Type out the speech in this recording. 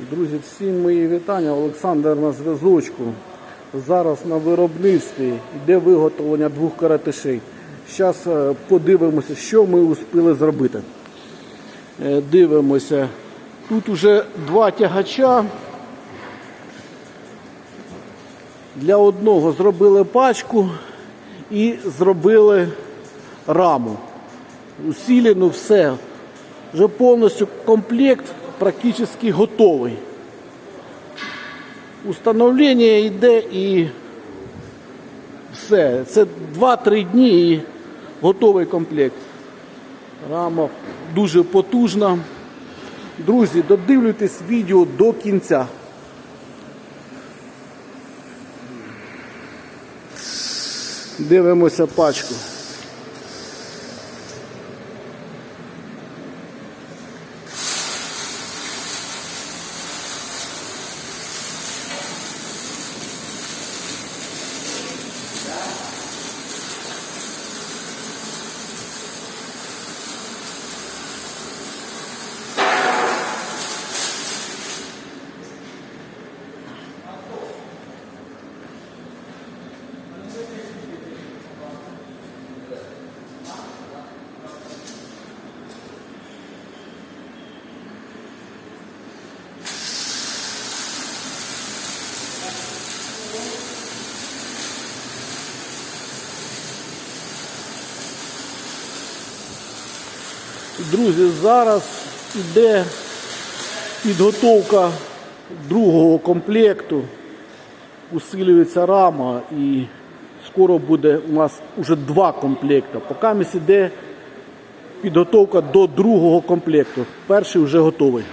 Друзі, всім мої вітання. Олександр на зв'язочку. Зараз на виробництві йде виготовлення двох каратишей. Зараз подивимося, що ми успіли зробити. Е, Дивимося. Тут уже два тягача. Для одного зробили пачку і зробили раму. Усілену все. Вже повністю комплект практично готовий. Установлення йде і все. Це 2-3 дні і готовий комплект. Рама дуже потужна. Друзі, додивлюйтесь відео до кінця. Дивимося пачку. Друзі, зараз йде підготовка другого комплекту. Усилюється рама і скоро буде у нас вже два комплекти. Поки іде підготовка до другого комплекту. Перший вже готовий.